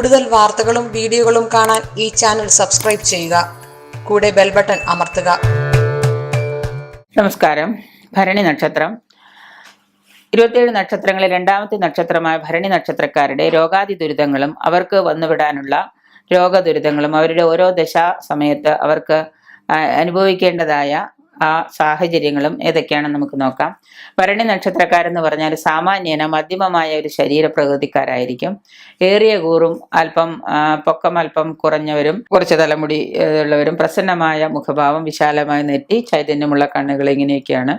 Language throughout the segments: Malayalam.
കൂടുതൽ വാർത്തകളും വീഡിയോകളും കാണാൻ ഈ ചാനൽ സബ്സ്ക്രൈബ് ചെയ്യുക. കൂടെ ബെൽ ബട്ടൺ അമർത്തുക. നമസ്കാരം. ഭരണി നക്ഷത്രം. ഇരുപത്തിയേഴ് നക്ഷത്രങ്ങളിൽ രണ്ടാമത്തെ നക്ഷത്രമായ ഭരണി നക്ഷത്രക്കാരുടെ രോഗാതി ദുരിതങ്ങളും അവർക്ക് വന്നുവിടാനുള്ള രോഗദുരിതങ്ങളും അവരുടെ ഓരോ ദശാ സമയത്ത് അവർക്ക് അനുഭവിക്കേണ്ടതായ ആ സാഹചര്യങ്ങളും ഏതൊക്കെയാണെന്ന് നമുക്ക് നോക്കാം. ഭരണി നക്ഷത്രക്കാരെന്ന് പറഞ്ഞാൽ സാമാന്യേന മധ്യമമായ ഒരു ശരീര പ്രകൃതിക്കാരായിരിക്കും ഏറിയ കൂറും അല്പം പൊക്കം അല്പം കുറഞ്ഞവരും കുറച്ച് തലമുടി ഉള്ളവരും പ്രസന്നമായ മുഖഭാവം വിശാലമായ നെറ്റി ചൈതന്യമുള്ള കണ്ണുകൾ ഇങ്ങനെയൊക്കെയാണ്.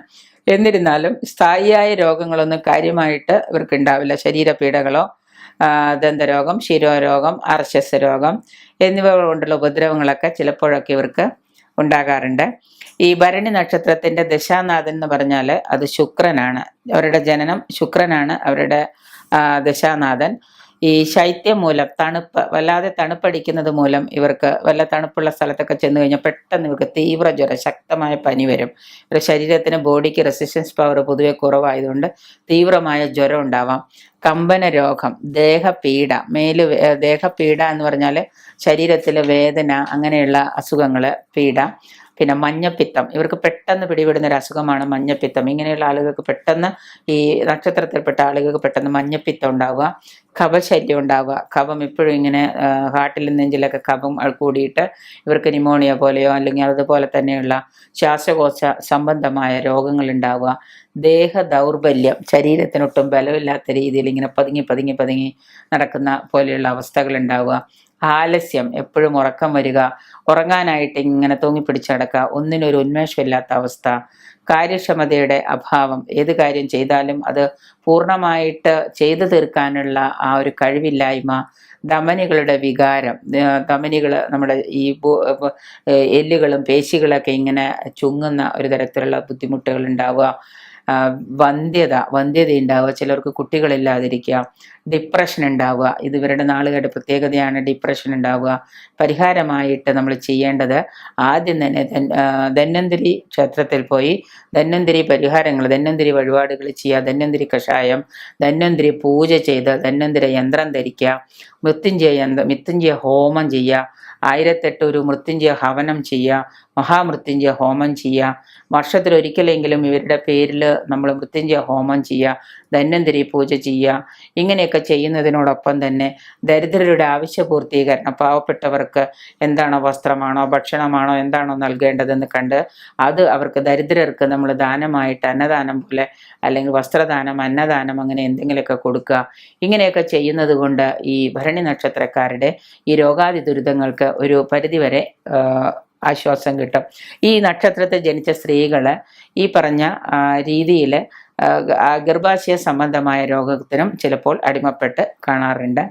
എന്നിരുന്നാലും സ്ഥായിയായ രോഗങ്ങളൊന്നും കാര്യമായിട്ട് ഇവർക്ക് ഉണ്ടാവില്ല ശരീരപീഡകളോ ദന്തരോഗം ശിരോരോഗം അർശസ് രോഗം എന്നിവ കൊണ്ടുള്ള ഉപദ്രവങ്ങളൊക്കെ ചിലപ്പോഴൊക്കെ ഇവർക്ക് ഉണ്ടാകാറുണ്ട്. ഈ ഭരണി നക്ഷത്രത്തിന്റെ ദശാനാഥൻ എന്ന് പറഞ്ഞാൽ അത് ശുക്രനാണ്. അവരുടെ ജനനം ശുക്രനാണ്. അവരുടെ ദശാനാഥൻ. ഈ ശൈത്യം മൂലം തണുപ്പ് വല്ലാതെ തണുപ്പടിക്കുന്നത് മൂലം ഇവർക്ക് വല്ല തണുപ്പുള്ള സ്ഥലത്തൊക്കെ ചെന്ന് കഴിഞ്ഞാൽ പെട്ടെന്ന് ഇവർക്ക് തീവ്ര ജ്വരം ശക്തമായ പനി വരും. ഇവരുടെ ശരീരത്തിന് ബോഡിക്ക് റെസിസ്റ്റൻസ് പവർ പൊതുവെ കുറവായതുകൊണ്ട് തീവ്രമായ ജ്വരം ഉണ്ടാവാം. കമ്പന രോഗം ദേഹപീഡ മേൽ ദേഹപീഡ എന്ന് പറഞ്ഞാൽ ശരീരത്തിലെ വേദന അങ്ങനെയുള്ള അസുഖങ്ങൾ പീഡ. പിന്നെ മഞ്ഞപ്പിത്തം. ഇവർക്ക് പെട്ടെന്ന് പിടിപെടുന്ന ഒരു അസുഖമാണ് മഞ്ഞപ്പിത്തം. ഇങ്ങനെയുള്ള ആളുകൾക്ക് പെട്ടെന്ന് ഈ നക്ഷത്രത്തിൽപ്പെട്ട ആളുകൾക്ക് പെട്ടെന്ന് മഞ്ഞപ്പിത്തം ഉണ്ടാവുക കഫശല്യം ഉണ്ടാവുക. കഫം ഇപ്പോഴും ഇങ്ങനെ ഹാർട്ടിലും നെഞ്ചിലൊക്കെ കഫം കൂടിയിട്ട് ഇവർക്ക് ന്യൂമോണിയ പോലെയോ അല്ലെങ്കിൽ അതുപോലെ തന്നെയുള്ള ശ്വാസകോശ സംബന്ധമായ രോഗങ്ങൾ ഉണ്ടാവുക. ദേഹ ദൗർബല്യം ശരീരത്തിനൊട്ടും ബലമില്ലാത്ത രീതിയിൽ ഇങ്ങനെ പതുങ്ങി പതുങ്ങി പതുങ്ങി നടക്കുന്ന പോലെയുള്ള അവസ്ഥകൾ ഉണ്ടാവുക. ആലസ്യം എപ്പോഴും ഉറക്കം വരിക ഉറങ്ങാനായിട്ട് ഇങ്ങനെ തൂങ്ങിപ്പിടിച്ച് കിടക്കുക ഒന്നിനൊരു ഉന്മേഷമില്ലാത്ത അവസ്ഥ കാര്യക്ഷമതയുടെ അഭാവം ഏത് കാര്യം ചെയ്താലും അത് പൂർണമായിട്ട് ചെയ്തു തീർക്കാനുള്ള ആ ഒരു കഴിവില്ലായ്മ ധമനികളുടെ വികാരം ധമനികൾ നമ്മുടെ ഈ എല്ലുകളും പേശികളൊക്കെ ഇങ്ങനെ ചുങ്ങുന്ന ഒരു തരത്തിലുള്ള ബുദ്ധിമുട്ടുകൾ ഉണ്ടാവുക വന്ധ്യത വന്ധ്യത ഉണ്ടാവുക ചിലർക്ക് കുട്ടികളില്ലാതിരിക്കുക ഡിപ്രഷൻ ഉണ്ടാവുക. ഇത് ഇവരുടെ നാളുകളുടെ പ്രത്യേകതയാണ് ഡിപ്രഷൻ ഉണ്ടാവുക. പരിഹാരമായിട്ട് നമ്മൾ ചെയ്യേണ്ടത് ആദ്യം തന്നെ ധന്വന്തിരി ക്ഷേത്രത്തിൽ പോയി ധന്വന്തിരി പരിഹാരങ്ങൾ ധന്വന്തിരി വഴിപാടുകൾ ചെയ്യുക ധന്വന്തിരി കഷായം ധന്വന്തിരി പൂജ ചെയ്ത് ധന്വന്തിരി യന്ത്രം ധരിക്കുക മൃത്യുഞ്ജയ യന്ത്രം മൃത്യുഞ്ജയ ഹോമം ചെയ്യുക ആയിരത്തെട്ട് ഒരു മൃത്യുഞ്ജയ ഹവനം ചെയ്യുക മഹാമൃത്യുഞ്ജയ ഹോമം ചെയ്യുക വർഷത്തിൽ ഒരിക്കലെങ്കിലും ഇവരുടെ പേരിൽ നമ്മൾ മൃത്യുഞ്ജയ ഹോമം ചെയ്യുക ധന്വന്തിരി പൂജ ചെയ്യുക ഇങ്ങനെയൊക്കെ ചെയ്യുന്നതിനോടൊപ്പം തന്നെ ദരിദ്രരുടെ ആവശ്യ പൂർത്തീകരണം പാവപ്പെട്ടവർക്ക് എന്താണോ വസ്ത്രമാണോ ഭക്ഷണമാണോ എന്താണോ നൽകേണ്ടതെന്ന് കണ്ട് അത് അവർക്ക് ദരിദ്രർക്ക് നമ്മൾ ദാനമായിട്ട് അന്നദാനം പോലെ അല്ലെങ്കിൽ വസ്ത്രദാനം അന്നദാനം അങ്ങനെ എന്തെങ്കിലുമൊക്കെ കൊടുക്കുക. ഇങ്ങനെയൊക്കെ ചെയ്യുന്നത് കൊണ്ട് ഈ ഭരണി നക്ഷത്രക്കാരുടെ ഈ രോഗാതി ദുരിതങ്ങൾക്ക് ഒരു പരിധിവരെ ആശ്വാസം കിട്ടും. ഈ നക്ഷത്രത്തെ ജനിച്ച സ്ത്രീകൾ ഈ പറഞ്ഞ രീതിയിൽ ഗർഭാശയ സംബന്ധമായ രോഗത്തിനും ചിലപ്പോൾ അടിമപ്പെട്ട് കാണാറുണ്ട്.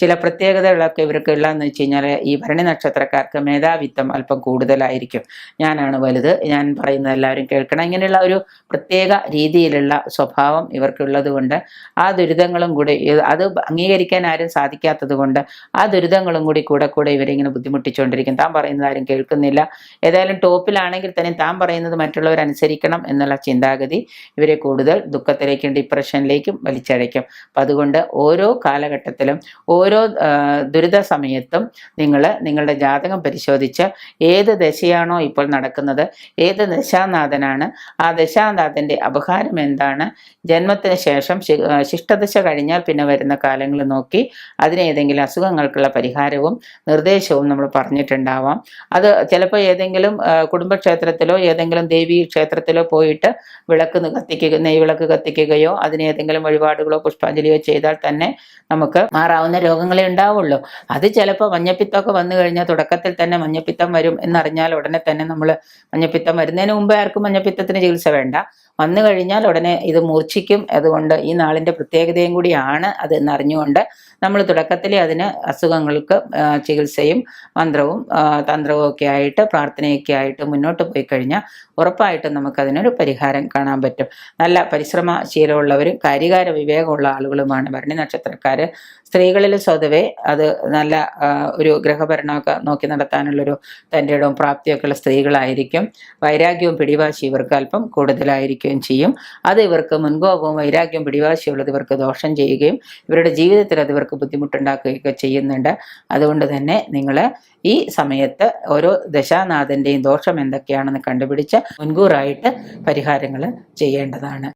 ചില പ്രത്യേകതകളൊക്കെ ഇവർക്ക് ഉള്ളതെന്ന് വെച്ച് കഴിഞ്ഞാൽ ഈ ഭരണി നക്ഷത്രക്കാർക്ക് മേധാവിത്വം അല്പം കൂടുതലായിരിക്കും. ഞാനാണ് വലുത് ഞാൻ പറയുന്നത് എല്ലാവരും കേൾക്കണം. ഇങ്ങനെയുള്ള ഒരു പ്രത്യേക രീതിയിലുള്ള സ്വഭാവം ഇവർക്കുള്ളത് കൊണ്ട് ആ ദുരിതങ്ങളും കൂടി അത് അംഗീകരിക്കാൻ ആരും സാധിക്കാത്തത് കൊണ്ട് ആ ദുരിതങ്ങളും കൂടി കൂടെ കൂടെ ഇവരിങ്ങനെ ബുദ്ധിമുട്ടിച്ചുകൊണ്ടിരിക്കും. താൻ പറയുന്നത് ആരും കേൾക്കുന്നില്ല. ഏതായാലും ടോപ്പിലാണെങ്കിൽ തന്നെ താൻ പറയുന്നത് മറ്റുള്ളവർ അനുസരിക്കണം എന്നുള്ള ചിന്താഗതി ഇവരെ കൂടുതൽ ദുഃഖത്തിലേക്കും ഡിപ്രഷനിലേക്കും വലിച്ചഴയ്ക്കും. അപ്പം അതുകൊണ്ട് ഓരോ കാലഘട്ടത്തിലും ഓരോ ദുരിത സമയത്തും നിങ്ങൾ നിങ്ങളുടെ ജാതകം പരിശോധിച്ച് ഏത് ദശയാണോ ഇപ്പോൾ നടക്കുന്നത് ഏത് ദശാനാഥനാണ് ആ ദശാനാഥന്റെ അപഹാരം എന്താണ് ജന്മത്തിന് ശേഷം ശിഷ്ടദശ കഴിഞ്ഞാൽ പിന്നെ വരുന്ന കാലങ്ങൾ നോക്കി അതിന് ഏതെങ്കിലും അസുഖങ്ങൾക്കുള്ള പരിഹാരവും നിർദ്ദേശവും നമ്മൾ പറഞ്ഞിട്ടുണ്ടാവാം. അത് ചിലപ്പോൾ ഏതെങ്കിലും കുടുംബക്ഷേത്രത്തിലോ ഏതെങ്കിലും ദേവീ ക്ഷേത്രത്തിലോ പോയിട്ട് വിളക്ക് കത്തിക്കുക നെയ് വിളക്ക് കത്തിക്കുകയോ അതിന് ഏതെങ്കിലും വഴിപാടുകളോ പുഷ്പാഞ്ജലിയോ ചെയ്താൽ തന്നെ നമുക്ക് മാറാവുന്ന രോഗങ്ങളെ ഉണ്ടാവുള്ളൂ. അത് ചിലപ്പോൾ മഞ്ഞപ്പിത്തമൊക്കെ വന്നു കഴിഞ്ഞാൽ തുടക്കത്തിൽ തന്നെ മഞ്ഞപ്പിത്തം വരും എന്നറിഞ്ഞാൽ ഉടനെ തന്നെ നമ്മൾ മഞ്ഞപ്പിത്തം വരുന്നതിന് മുമ്പ് ആർക്കും മഞ്ഞപ്പിത്തത്തിന് ചികിത്സ വേണ്ട. വന്നു കഴിഞ്ഞാൽ ഉടനെ ഇത് മൂർച്ഛിക്കും. അതുകൊണ്ട് ഈ നാളിന്റെ പ്രത്യേകതയും കൂടിയാണ് അത് എന്നറിഞ്ഞുകൊണ്ട് നമ്മൾ തുടക്കത്തിലെ അതിന് അസുഖങ്ങൾക്ക് ചികിത്സയും മന്ത്രവും തന്ത്രവും ഒക്കെ ആയിട്ട് പ്രാർത്ഥനയൊക്കെ ആയിട്ട് മുന്നോട്ട് പോയി കഴിഞ്ഞാൽ ഉറപ്പായിട്ടും നമുക്കതിനൊരു പരിഹാരം കാണാൻ പറ്റും. നല്ല പരിശ്രമശീലമുള്ളവരും കാര്യകാര വിവേകമുള്ള ആളുകളുമാണ് ഭരണി നക്ഷത്രക്കാർ സ്ത്രീകളിൽ സ്വതവേ അത് നല്ല ഒരു ഗ്രഹഭരണമൊക്കെ നോക്കി നടത്താനുള്ളൊരു തന്റെ ഇടവും പ്രാപ്തിയൊക്കെ ഉള്ള സ്ത്രീകളായിരിക്കും. വൈരാഗ്യവും പിടിവാശി ഇവർക്ക് അല്പം കൂടുതലായിരിക്കുകയും ചെയ്യും. അത് ഇവർക്ക് മുൻകോപവും വൈരാഗ്യവും പിടിവാശിയുള്ളത് ഇവർക്ക് ദോഷം ചെയ്യുകയും ഇവരുടെ ജീവിതത്തിൽ അത് ഇവർക്ക് ബുദ്ധിമുട്ടുണ്ടാക്കുകയൊക്കെ ചെയ്യുന്നുണ്ട്. അതുകൊണ്ട് തന്നെ നിങ്ങൾ ഈ സമയത്ത് ഓരോ ദശാനാഥന്റെയും ദോഷം എന്തൊക്കെയാണെന്ന് കണ്ടുപിടിച്ച് മുൻകൂറായിട്ട് പരിഹാരങ്ങൾ ചെയ്യേണ്ടതാണ്.